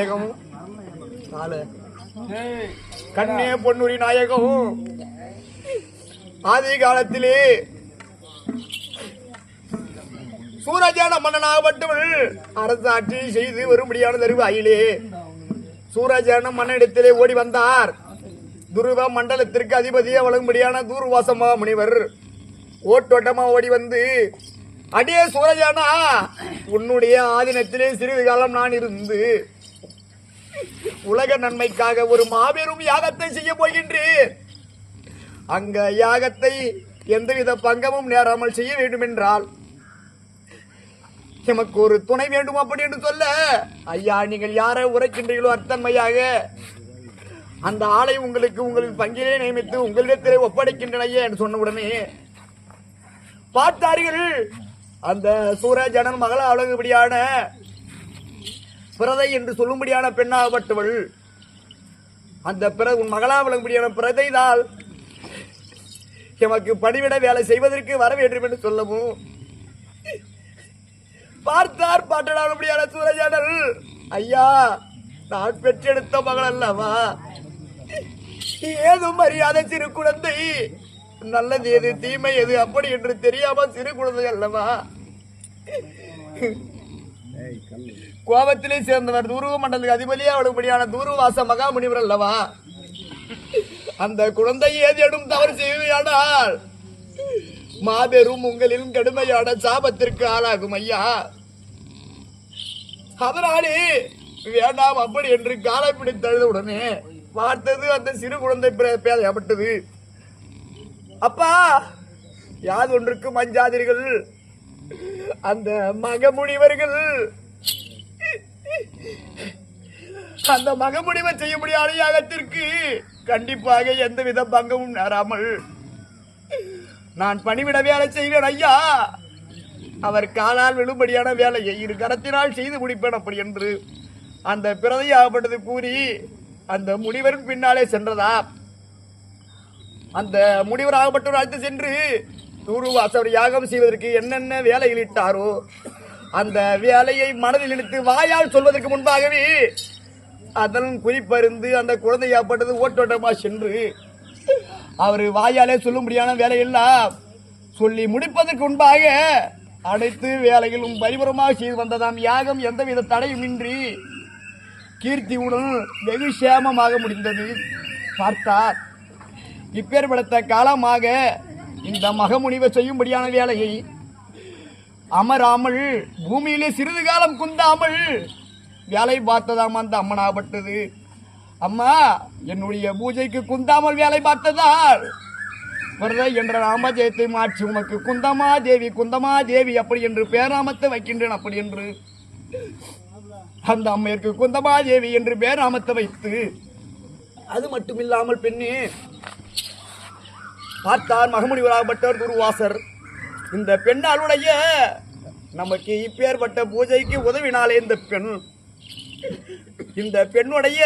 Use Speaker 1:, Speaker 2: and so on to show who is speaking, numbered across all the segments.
Speaker 1: நாயகம். கண்ணே பொன்னுரி நாயகம். ஆதி காலத்திலே சூரஜான மன்னனாகப்பட்டவள் அரசாட்சி செய்து வரும்படியான தருவாயிலே சூரஜான மன்னனிடத்திலே ஓடி வந்தார். துருவ மண்டலத்திற்கு அதிபதியே வழங்கும்படியான தூர்வாசமா முனிவர். ஓட்டோட்டமா ஓடி வந்து அடியே சூரஜானா உன்னுடைய ஆதீனத்திலே சிறிது காலம் நான் இருந்து உலக நன்மைக்காக ஒரு மாபெரும் யாகத்தை செய்ய போகின்றேன். அங்க யாகத்தை எந்தவித பங்கமும் நேராமல் செய்ய வேண்டும் என்றால் எமக்கு ஒரு துணை வேண்டும் அப்படி என்று சொல்ல ஐயா நீங்கள் யாரை உரைக்கின்றீர்களோ அத்தன்மையாக அந்த ஆளை உங்களுக்கு உங்களின் பங்கிலே நியமித்து உங்களிடத்திலே ஒப்படைக்கின்றனையே என்று சொன்ன உடனே பார்த்தார்கள். அந்த சூரஜனன் மகள அழகுபடியான பிரதை என்று சொல்லும்படியான பெண்ணாகப்பட்டவள். அந்த பிற உன் மகளா விளங்கும்படியான பிரதைதால் எமக்கு பணிவிட வேலை செய்வதற்கு வர வேண்டும் என்று சொல்லவும். பார்த்தார் பாட்டடானபடியான சூரஜானல் ஐயா நான் பெற்றெடுத்த மகள் அல்லவா? ஏதும் மரியாதை சிறு குழந்தை. நல்லது எது தீமை எது அப்படி என்று தெரியாம சிறு குழந்தை அல்லவா? கோபத்திலே சேர்ந்தவர் துருவ மண்டலத்துக்கு அதிபதியா அவளுபடியான தூர்வாச மகாமுனிவர் அல்லவா? அந்த குழந்தை ஏதேனும் தவறு செய்வையானால் மாபெரும் உங்களின் கடுமையான சாபத்திற்கு ஆளாகும் ஐயா. அதனாலே வேண்டாம் அப்படி என்று காலை பிடித்தழுத உடனே பார்த்தது அந்த சிறு குழந்தை பே- பேதையப்பட்டது. அப்பா யாது ஒன்றுக்கு அந்த மகமுனிவர்கள் அந்த மகமுனிவர் செய்ய முடியாத யாகத்திற்கு கண்டிப்பாக எந்தவித பங்கமும் நேராமல். நான் பணிவிட வேலை செய்கிறேன் ஐயா. அவர் காலால் விழும்படியான வேலையை இரு கரத்தினால் செய்து முடிப்பேன் அப்படி என்று அந்த பிரதையாகப்பட்டது கூறி அந்த முனிவரின் பின்னாலே சென்றதா? அந்த முனிவராகப்பட்டவர் அழைத்து சென்று தூருவாசவர் யாகம் செய்வதற்கு என்னென்ன வேலையில் இட்டாரோ அந்த வேலையை மனதில் இழுத்து வாயால் சொல்வதற்கு முன்பாகவே அதன் குறிப்பறிந்து அந்த குழந்தையாப்பட்டது ஓட்டோட்டமா சென்று அவர் வாயாலே சொல்லும்படியான வேலையெல்லாம் சொல்லி முடிப்பதற்கு முன்பாக அனைத்து வேலைகளும் பரிபுறமாக செய்து வந்ததாம் யாகம் எந்தவித தடையும் இன்றி கீர்த்தி கீர்த்தியுடன் வெகு சேமமாக முடிந்தது. பார்த்தார். இப்பேற்படுத்த காலமாக இந்த மகமுனிவை செய்யும்படியான வேலையை அமராமல் பூமியிலே சிறிது காலம் குந்தாமல் வேலை பார்த்ததாம் அந்த அம்மனாகப்பட்டது அம்மா என்னுடைய பூஜைக்கு குந்தாமல் வேலை பார்த்ததால் வரத என்ற ராமஜெயத்தை மாற்றி உமக்கு குந்தமா தேவி குந்தமா தேவி அப்படி என்று பேராமத்தை வைக்கின்றேன் அப்படி என்று. அந்த அம்மையருக்கு குந்தமா தேவி என்று பேராமத்தை வைத்து அது மட்டுமில்லாமல் பெண்ணே பார்த்தார் மகமுடிவராகப்பட்டவர் குருவாசர். இந்த பெண்ணாளுடைய நமக்கு இப்பேற்பட்ட பூஜைக்கு உதவினாலே இந்த பெண் இந்த பெண்ணுடைய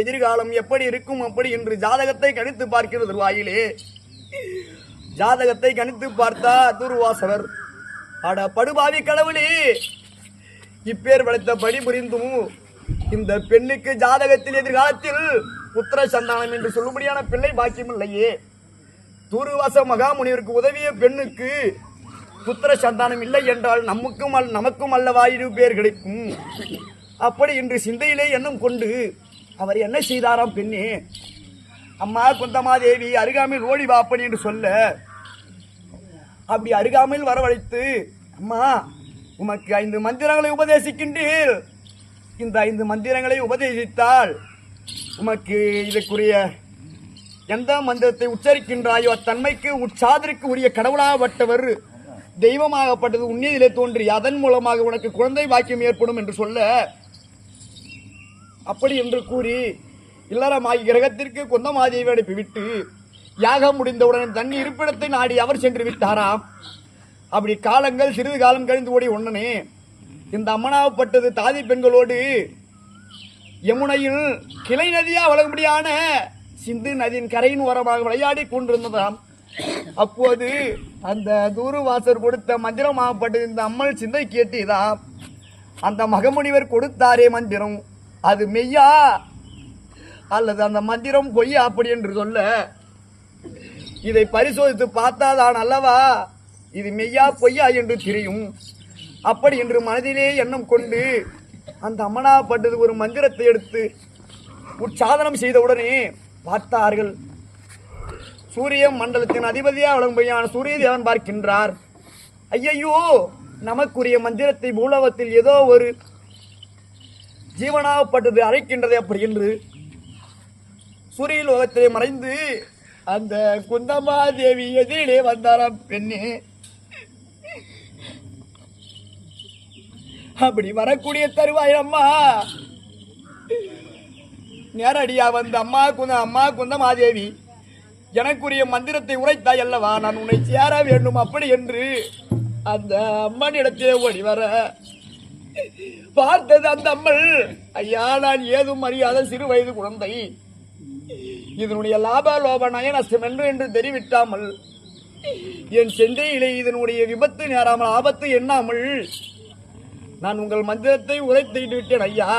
Speaker 1: எதிர்காலம் எப்படி இருக்கும் அப்படி என்று ஜாதகத்தை கணித்து பார்க்கிறது வாயிலே. ஜாதகத்தை கணித்து பார்த்தா துருவாசவர் அட படுபாவி கடவுளே இப்பேர் வளைத்த பணி புரிந்தும்? இந்த பெண்ணுக்கு ஜாதகத்தில் எதிர்காலத்தில் புத்திர சந்தானம் என்று சொல்லும்படியான பிள்ளை பாக்கியம் இல்லையே தூருவாச மகாமுனிவருக்கு உதவிய பெண்ணுக்கு புத்திர சந்தானம் இல்லை என்றால் நமக்கும் அல் நமக்கும் அல்லவா இரு பேர் கிடைக்கும்? அப்படி இன்று சிந்தையிலே எண்ணம் கொண்டு அவர் என்ன செய்தாராம் பெண்ணே? அம்மா குந்தமாதேவி அருகாமையில் ஓடி வாப்பன் என்று சொல்ல அப்படி அருகாமையில் வரவழைத்து அம்மா உமக்கு ஐந்து மந்திரங்களை உபதேசிக்கின்றீர். இந்த ஐந்து மந்திரங்களை உபதேசித்தால் உமக்கு இதற்குரிய எந்த மந்திரத்தை உச்சரிக்கின்றாயோ அத்தன்மைக்கு உற்சாதருக்கு உரிய கடவுளாகப்பட்டவர் தெய்வமாகப்பட்டது உன்னியதிலே தோன்றி அதன் மூலமாக உனக்கு குழந்தை பாக்கியம் ஏற்படும் என்று சொல்ல அப்படி என்று கூறி இல்லறமாகி கிரகத்திற்கு குந்தமாதேவி அனுப்பிவிட்டு யாகம் முடிந்தவுடன் தன் இருப்பிடத்தை நாடி அவர் சென்று விட்டாராம். அப்படி காலங்கள் சிறிது காலம் கழிந்து ஓடி உடனே இந்த அம்மனாகப்பட்டது தாதி பெண்களோடு யமுனையில் கிளை நதியா வழங்கும்படியான சிந்து நதியின் கரையின் ஓரமாக விளையாடி கொண்டிருந்ததாம். அப்போது அந்த தூருவாசர் கொடுத்த மந்திரமாகப்பட்டது இந்த அம்மன் சிந்தை கேட்டுதான் அந்த மகமுனிவர் கொடுத்தாரே மந்திரம். அது மெய்யா? அல்லது அந்த மந்திரம் பொய்யா அப்படி என்று சொல்ல? இதை பரிசோதித்து பார்த்தாதான் அல்லவா? இது மெய்யா பொய்யா என்று தெரியும். அப்படி என்று மனதிலே எண்ணம் கொண்டு அந்த அம்மனாப்பட்டது ஒரு மந்திரத்தை எடுத்து உற்சாதனம் செய்தவுடனே பார்த்தார்கள். சூரிய மண்டலத்தின் அதிபதியாக விளங்கும்படியான சூரிய தேவன் பார்க்கின்றார். ஐயையோ நமக்குரிய மந்திரத்தை மூலவத்தில் ஏதோ ஒரு ஜீவனாகப்பட்டது அழைக்கின்றது அப்படி என்று சூரிய லோகத்திலே மறைந்து அந்த குந்தமாதேவி எதிரிலே வந்தாராம் பெண்ணே. அப்படி வரக்கூடிய தருவாய் அம்மா. நேரடியா வந்து அம்மா குந்த அம்மா குந்தமாதேவி எனக்குரிய மந்திரத்தை உரைத்தாய் அல்லவா? நான் உன்னை சேர வேண்டும் அப்படி என்று அந்த அம்மனிடத்திலே ஓடி வர பார்த்தது அந்த அம்மள் ஐயா நான் ஏதும் அறியாத சிறு வயது குழந்தை. இதனுடைய லாப லோப நய நஷ்டம் என்று என்று தெரிவிட்டாமல் என் செந்தையிலே இதனுடைய விபத்து நேராமல் ஆபத்து எண்ணாமல் நான் உங்கள் மந்திரத்தை உரைத்து விட்டேன் ஐயா.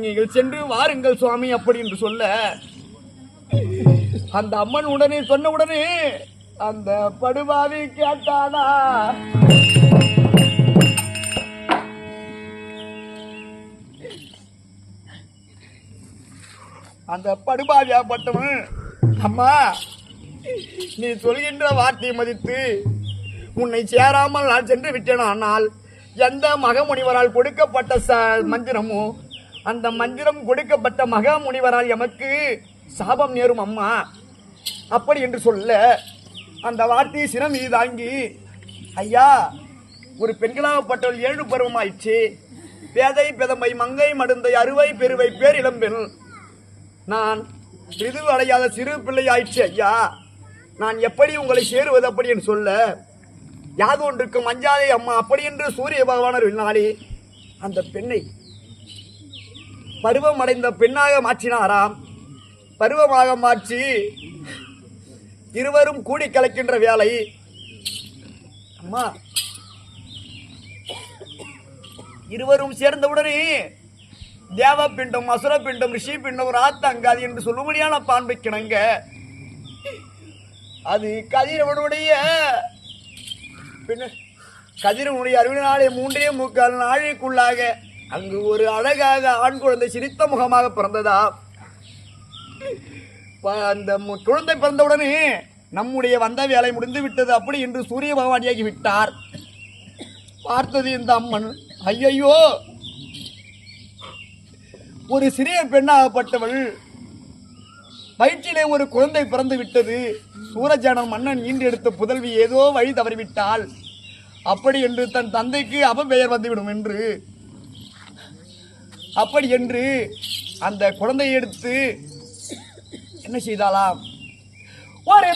Speaker 1: நீங்கள் சென்று வாருங்கள் சுவாமி அப்படி என்று சொல்ல. அந்த அம்மன் உடனே சொன்ன உடனே அந்த படுபாவி கேட்டானா? அந்த படுபாவியாப்பட்டவன் அம்மா நீ சொல்கின்ற வார்த்தையை மதித்து உன்னை சேராமல் நான் சென்று விட்டேன் ஆனால் எந்த மகமுனிவரால் கொடுக்கப்பட்ட ச மந்திரமோ அந்த மந்திரம் கொடுக்கப்பட்ட மகாமுனிவரால் எமக்கு சாபம் நேரும் அம்மா. அப்படி என்று சொல்ல அந்த வார்த்தையை சினம் மீது தாங்கி ஐயா ஒரு பெண்களாகப்பட்டவள் ஏழு பருவமாயிடுச்சு பேதை பெதம்பை மங்கை மடுந்தை அறுவை பெருவை பேரிளம்பெண் நான் ரிது அடையாத சிறு பிள்ளை ஆயிடுச்சு ஐயா. நான் எப்படி உங்களை சேருவது அப்படி என்று சொல்ல யாது ஒன்றுக்கும் அஞ்சாதே அம்மா அப்படி என்று சூரிய பகவானர் நாளே அந்த பெண்ணை பருவம் அடைந்த பெண்ணாக மாற்றினாராம் பருவமாக மாற்றி இருவரும் கூடி கலக்கின்ற வேலை. அம்மா இருவரும் சேர்ந்தவுடனே தேவ பிண்டம் அசுர பிண்டம் ரிஷி பிண்டம் ராத்த அங்காதி என்று சொல்லும்படியான பான்பை கிணங்க. அது கதிரவனுடைய பின்ன கதிரவனுடைய அறுபது நாளை மூன்றே முக்கால் நாளைக்குள்ளாக அங்கு ஒரு அழகாக ஆண் குழந்தை சிரித்த முகமாக பிறந்ததா? ப- அந்த மு- குழந்தை பிறந்தவுடனே நம்முடைய வந்த வேலை முடிந்து விட்டது அப்படி என்று சூரிய பகவானியாகி விட்டார் பார்த்தது இந்த அம்மன் ஐயையோ ஒரு சிறிய பெண்ணாகப்பட்டவள் வயிற்றிலே ஒரு குழந்தை பிறந்து விட்டது. சூரஜான மன்னன் ஈண்டெடுத்த புதல்வி ஏதோ வழி தவறிவிட்டாள். அப்படி என்று தன் தந்தைக்கு அபபெயர் வந்துவிடும் என்று. அப்படி என்று அந்த குழந்தையை எடுத்து என்ன செய்தாலாம் ஒரு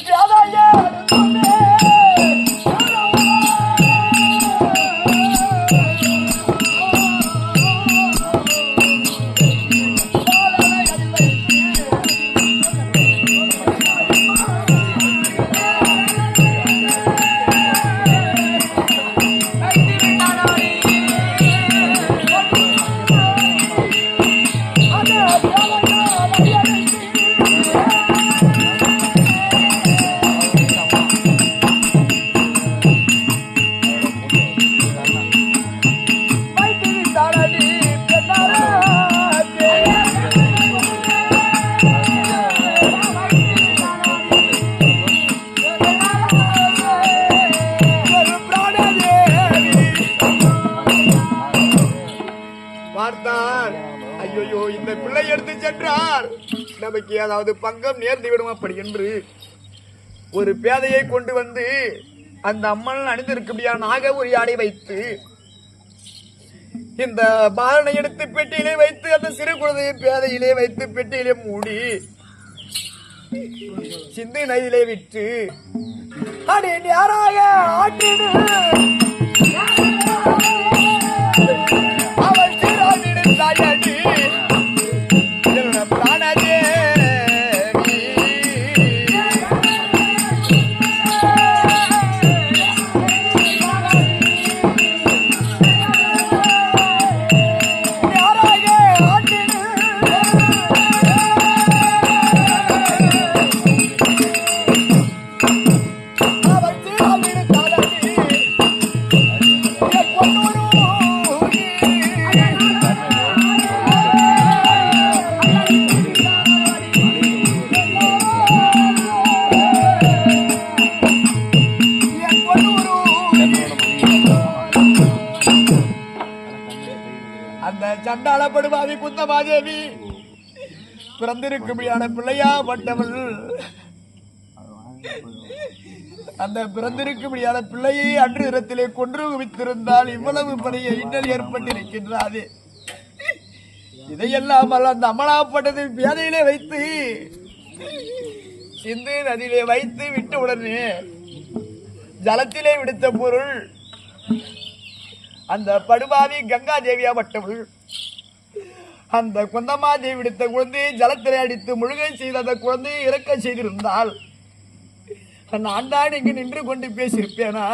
Speaker 1: ஏதாவது பங்கம் நேர்ந்து விடும் அப்படி என்று ஒரு பேதையை கொண்டு வந்து அந்த அம்மன் அணிந்திருக்கக்கூடிய நாக ஒரு ஆடை வைத்து இந்த பாலனை எடுத்து பெட்டியிலே வைத்து அந்த சிறு குழந்தையை பேதையிலே வைத்து பெட்டியிலே மூடி சிந்து நதியிலே விட்டு அடி யாராக? ஆட்டிடு! அவள் சிறாவிடும் தாயடி அந்த சண்டாளப்படுமாவி குந்தமாதேவி பிறந்திருக்கும்படியான பிள்ளையா பட்டவள் அந்த பிறந்திருக்கும்படியான பிள்ளையை அன்று இடத்திலே கொன்று குவித்திருந்தால் இவ்வளவு பணியை இன்னல் ஏற்பட்டிருக்கின்றாது. இதையெல்லாம் அந்த அமலாப்பட்டது பேதையிலே வைத்து சிந்து நதியிலே வைத்து விட்ட உடனே ஜலத்திலே விடுத்த பொருள் அந்த படுபாவி கங்கா தேவியா பட்டவள் அந்த குந்தமாதேவி விடுத்த குழந்தையை ஜலத்திலே அடித்து முழுகை செய்த அந்த குழந்தையை இறக்க செய்திருந்தால் நான் தான் இங்கு நின்று கொண்டு பேசியிருப்பேனா?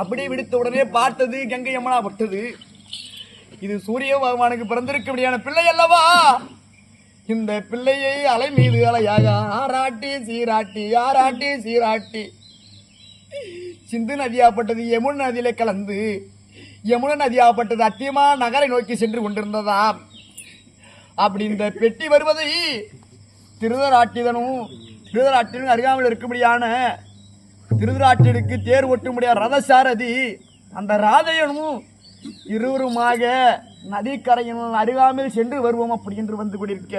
Speaker 1: அப்படி விடுத்த உடனே பார்த்தது கங்கை அம்மனா பட்டது. இது சூரிய பகவானுக்கு பிறந்திருக்கபடியான பிள்ளை அல்லவா? இந்த பிள்ளையை அலை மீது அலையாக ஆராட்டி சீராட்டி ஆராட்டி சீராட்டி. சிந்து நதியாப்பட்டது யமுன நதியிலே கலந்து யமுன நதியாப்பட்டது அத்தியமா நகரை நோக்கி சென்று கொண்டிருந்ததாம் அப்படி இந்த பெட்டி வருவதை திருதராட்டிதனும் திருதராட்டினும் அருகாமல் இருக்கும்படியான திருதராட்டினுக்கு தேர் ஒட்டும்படியா ரதசாரதி அந்த ராதையனும் இருவருமாக நதிக்கரையின் அருகாமையில் சென்று வருவோம் அப்படி என்று வந்து கொண்டிருக்க.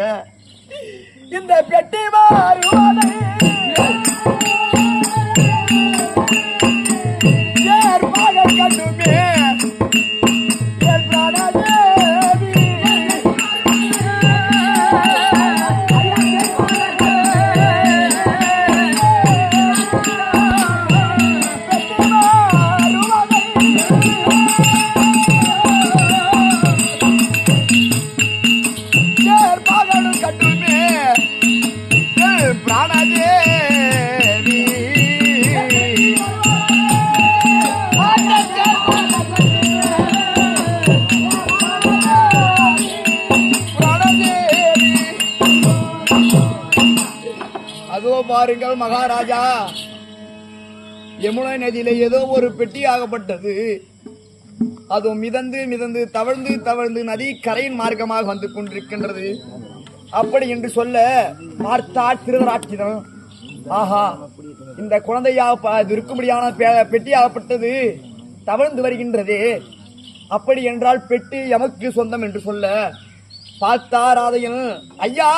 Speaker 1: இந்த பெட்டி வருவதை மகள் கண்டுமே என் பாருங்கள் மகாராஜா யமுனை நதியில ஏதோ ஒரு பெட்டி ஆகப்பட்டது. அது மிதந்து மிதந்து தவழ்ந்து தவழ்ந்து நதி கரையின் மார்க்கமாக வந்து கொண்டிருக்கின்றது. அப்படி என்று சொல்ல பார்த்தா திருதராட்சிதம் ஆஹா இந்த குழந்தையா இருக்கும்படியான பெட்டி ஆகப்பட்டது. தவழ்ந்து வருகின்றது. அப்படி என்றால் பெட்டி எமக்கு சொந்தம் என்று சொல்ல பார்த்தாராதையன் ஐயா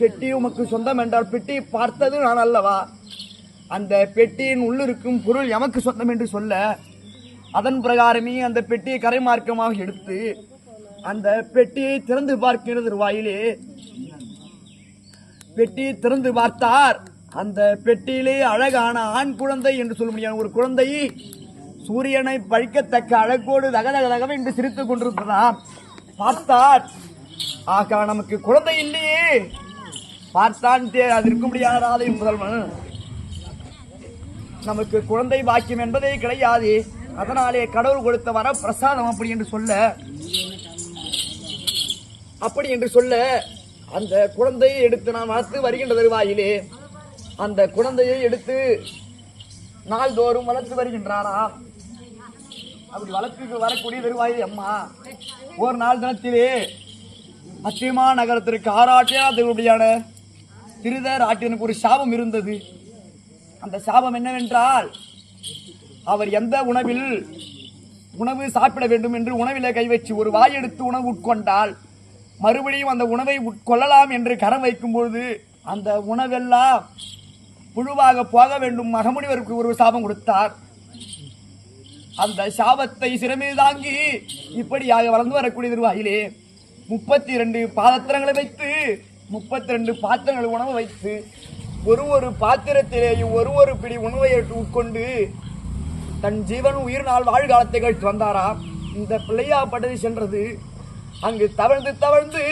Speaker 1: பெட்டி உமக்கு சொந்தம் என்றால் பெட்டி பார்த்தது நான் அல்லவா? அந்த பெட்டியின் உள்ளிருக்கும் பொருள் எமக்கு சொந்தம் என்று சொல்ல அதன் பிரகாரமே அந்த பெட்டியை கரைமார்க்கமாக எடுத்து அந்த பெட்டியை திறந்து பார்க்கிறது வாயிலே. பெட்டியை திறந்து பார்த்தார். அந்த பெட்டியிலே அழகான ஆண் குழந்தை என்று சொல்ல முடியாது. ஒரு குழந்தை சூரியனை பழிக்கத்தக்க அழகோடு தகதகதக என்று சிரித்துக் கொண்டிருந்ததாம் பார்த்தார். ஆகா நமக்கு குழந்தை இல்லையே. பார்த்தான் அது இருக்க முடியாத ராதை முதல்வன். நமக்கு குழந்தை பாக்கியம் என்பதே கிடையாது. அதனாலே கடவுள் கொடுத்த வர பிரசாதம் அப்படி என்று சொல்ல அப்படி என்று சொல்ல அந்த குழந்தையை எடுத்து நாம் வளர்த்து வருகின்ற தருவாயிலே அந்த குழந்தையை எடுத்து நாள்தோறும் வளர்த்து வருகின்றாராம் அப்படி வளர்த்து வரக்கூடிய தருவாயிலே அம்மா ஒரு நாள் தினத்திலே அத்திமா நகரத்திற்கு ஆராட்டியா திருப்படியான திருதர் ஆட்டியனுக்கு ஒரு சாபம் இருந்தது. அந்த சாபம் என்னவென்றால் அவர் எந்த உணவில் உணவு சாப்பிட வேண்டும் என்று உணவிலே கை வச்சு ஒரு வாய் எடுத்து உணவு உட்கொண்டால் மறுபடியும் அந்த உணவை உட்கொள்ளலாம் என்று கரம் வைக்கும் பொழுது அந்த உணவெல்லாம் புழுவாக போக வேண்டும். மகமுனிவருக்கு ஒரு சாபம் கொடுத்தார். அந்த சாபத்தை சிறமே தாங்கி இப்படியாக வளர்ந்து வரக்கூடிய திருவாயிலே முப்பத்தி இரண்டு பாத்திரங்களை வைத்து முப்பத்தி ரெண்டு பாத்திரங்கள் உணவு வைத்து ஒரு ஒரு பாத்திரத்திலேயும் ஒரு ஒரு பிடி உணவை உட்கொண்டு தன் ஜீவன் உயிர் நாள் வாழ்காலத்தை கழித்து வந்தாராம் இந்த பிள்ளையா பட்டது சென்றது. அங்கு தவழ்ந்து தவழ்ந்து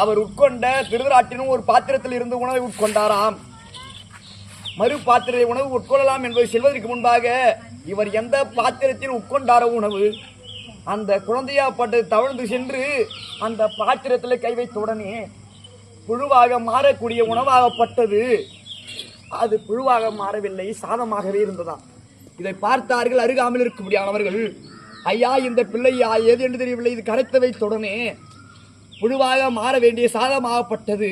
Speaker 1: அவர் உட்கொண்ட திருவிராட்டினும் ஒரு பாத்திரத்தில் இருந்து உணவை உட்கொண்டாராம். மறு பாத்திரத்தை உணவு உட்கொள்ளலாம் என்பது செல்வதற்கு முன்பாக இவர் எந்த பாத்திரத்தில் உட்கொண்டாரோ உணவு? அந்த குழந்தையாப்பட்டு தவழ்ந்து சென்று அந்த பாத்திரத்தில் கை வைத்த உடனே புழுவாக மாறக்கூடிய உணவாகப்பட்டது. அது புழுவாக மாறவில்லை சாதமாகவே இருந்ததாம். இதை பார்த்தார்கள் அருகாமல் இருக்கக்கூடியவர்கள் ஐயா இந்த பிள்ளையா ஏது என்று தெரியவில்லை. இது கரைத்து வைத்த உடனே புழுவாக மாற வேண்டிய சாதமாகப்பட்டது.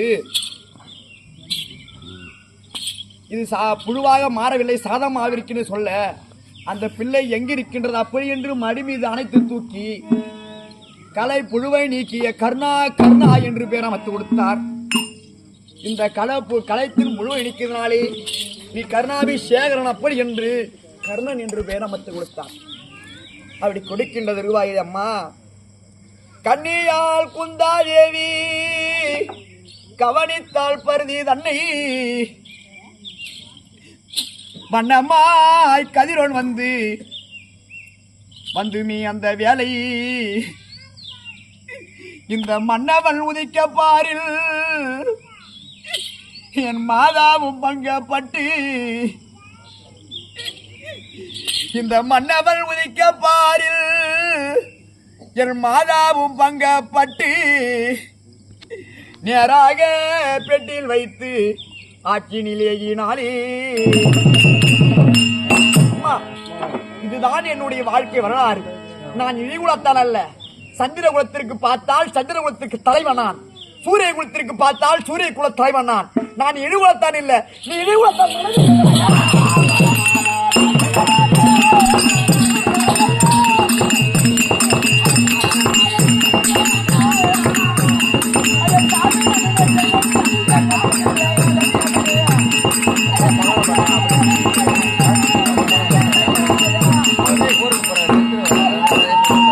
Speaker 1: இது சா புழுவாக மாறவில்லை சாதமாக இருக்குன்னு சொல்ல அந்த பிள்ளை எங்கிருக்கின்றது? அப்படி என்று மடி மீது அணைத்து தூக்கி கலை புழுவை நீக்கிய கர்ணா கர்ணா என்று பேர் அமைத்து கொடுத்தார். இந்த கலப்பு கலைத்தின் முழுவை நீக்கிறதுனாலே நீ கருணாபிஷேகரன் அப்படி என்று கர்ணன் என்று பேர் அமைத்து கொடுத்தார். அப்படி கொடுக்கின்றது ரூபாய் அம்மா. கண்ணியால் குந்தாதேவி கவனித்தாள் பருதி தன்னை வண்ணமாய் கதிரோன் வந்து வந்து நீ அந்த வேலை. இந்த மன்னவன் உதிக்க பாரில் என் மாதாவும் பங்கப்பட்டு இந்த மன்னவன் உதிக்க பாரில் என் மாதாவும் பங்கப்பட்டு நேராக பெட்டியில் வைத்து ஆட்சி நிலையினாலே இதுதான் என்னுடைய வாழ்க்கை வரலாறு. நான் இழிகுலத்தால் அல்ல சந்திர குலத்திற்கு பார்த்தால் சந்திர குலத்திற்கு தலைவன் சூரிய குலத்திற்கு பார்த்தால் சூரிய குல தலைவன் நான் நான் இழிகுலத்தான் இல்லை நீ இழிகுலத்தான்